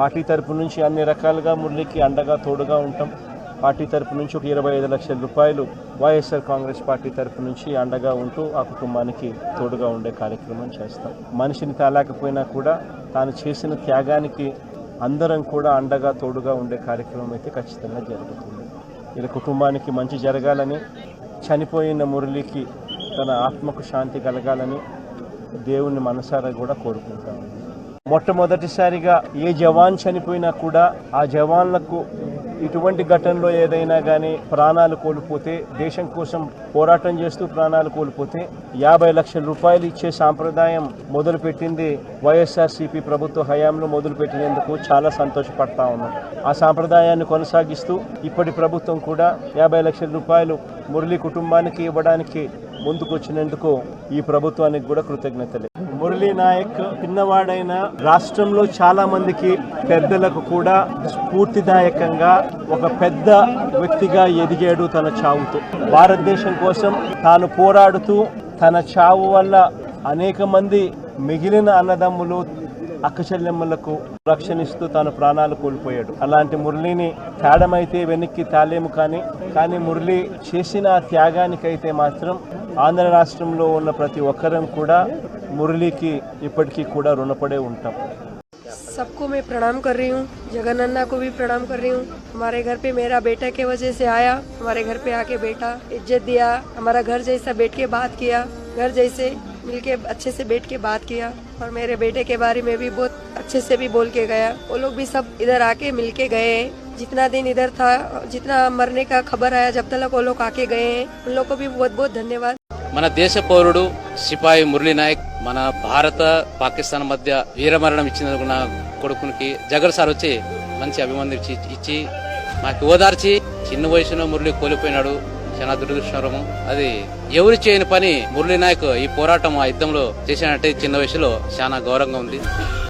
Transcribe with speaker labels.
Speaker 1: Party తరపు నుంచి అన్ని రకాలుగా మురళికి అండగా తోడుగా ఉంటాం. పార్టీ తరపు నుంచి ఒక ఇరవై ఐదు లక్షల రూపాయలు వైఎస్ఆర్ కాంగ్రెస్ పార్టీ తరపు నుంచి అండగా ఉంటూ ఆ కుటుంబానికి తోడుగా ఉండే కార్యక్రమం చేస్తాం. మనిషిని తాలేకపోయినా కూడా తాను చేసిన త్యాగానికి అందరం కూడా అండగా తోడుగా ఉండే కార్యక్రమం అయితే ఖచ్చితంగా జరుగుతుంది. ఇలా కుటుంబానికి మంచి జరగాలని చనిపోయిన మురళికి తన ఆత్మకు శాంతి కలగాలని దేవుణ్ణి మనసారా కూడా కోరుకుంటాము మొట్టమొదటిసారిగా ఏ జవాన్ చనిపోయినా కూడా ఆ జవాన్లకు ఇటువంటి ఘటనలో ఏదైనా కానీ ప్రాణాలు కోల్పోతే దేశం కోసం పోరాటం చేస్తూ ప్రాణాలు కోల్పోతే యాభై లక్షల రూపాయలు ఇచ్చే సాంప్రదాయం మొదలుపెట్టింది వైఎస్ఆర్సీపీ ప్రభుత్వ హయాంలో మొదలుపెట్టినందుకు చాలా సంతోషపడతా ఉన్నాం. ఆ సాంప్రదాయాన్ని కొనసాగిస్తూ ఇప్పటి ప్రభుత్వం కూడా యాభై లక్షల రూపాయలు మురళి కుటుంబానికి ఇవ్వడానికి ముందుకొచ్చినందుకు ఈ ప్రభుత్వానికి కూడా కృతజ్ఞతలే. మురళీ నాయక్ చిన్నవాడైన రాష్ట్రంలో చాలా మందికి పెద్దలకు కూడా స్ఫూర్తిదాయకంగా ఒక పెద్ద వ్యక్తిగా ఎదిగాడు తన చావుతో. భారతదేశం కోసం తాను పోరాడుతూ తన చావు వల్ల అనేక మంది మిగిలిన అన్నదమ్ములు అక్కచెల్లెమ్మలకు రక్షణిస్తూ తాను ప్రాణాలు కోల్పోయాడు. అలాంటి మురళిని తేడమైతే వెనక్కి తాలేము కానీ కానీ మురళి చేసిన త్యాగానికైతే మాత్రం ఆంధ్ర రాష్ట్రంలో ఉన్న ప్రతి ఒక్కరం కూడా మురళికి ఇప్పటికీ కూడా రుణపడే ఉంటాం
Speaker 2: सबको मैं प्रणाम कर रही हूँ जगनन्ना को भी प्रणाम कर रही हूँ हमारे घर पे मेरा बेटा के वजह से आया हमारे घर पे आके बैठा इज्जत दिया हमारा घर जैसा बैठ के बात किया घर जैसे मिलके अच्छे से बैठ के बात किया और मेरे बेटे के बारे में भी बहुत अच्छे से भी बोल के गया वो लोग भी सब इधर आके मिल के गए हैं जितना दिन इधर था जितना मरने का खबर आया जब तक वो लोग आके गए हैं उन लोग को भी बहुत बहुत धन्यवाद
Speaker 3: మన దేశ పౌరుడు సిపాయి మురళీ నాయక్ మన భారత పాకిస్తాన్ మధ్య వీరమరణం ఇచ్చినందుకు నా కొడుకునికి జగర్ సార్ వచ్చి మంచి అభిమంది ఇచ్చి ఇచ్చి మాకు ఓదార్చి చిన్న వయసులో మురళి కోల్పోయినాడు. చాలా దురదృష్టకరము అది ఎవరు చేయని పని మురళీ నాయక్ ఈ పోరాటం ఆ యుద్ధంలో చేసినట్టే చిన్న వయసులో చాలా గౌరవంగా ఉంది.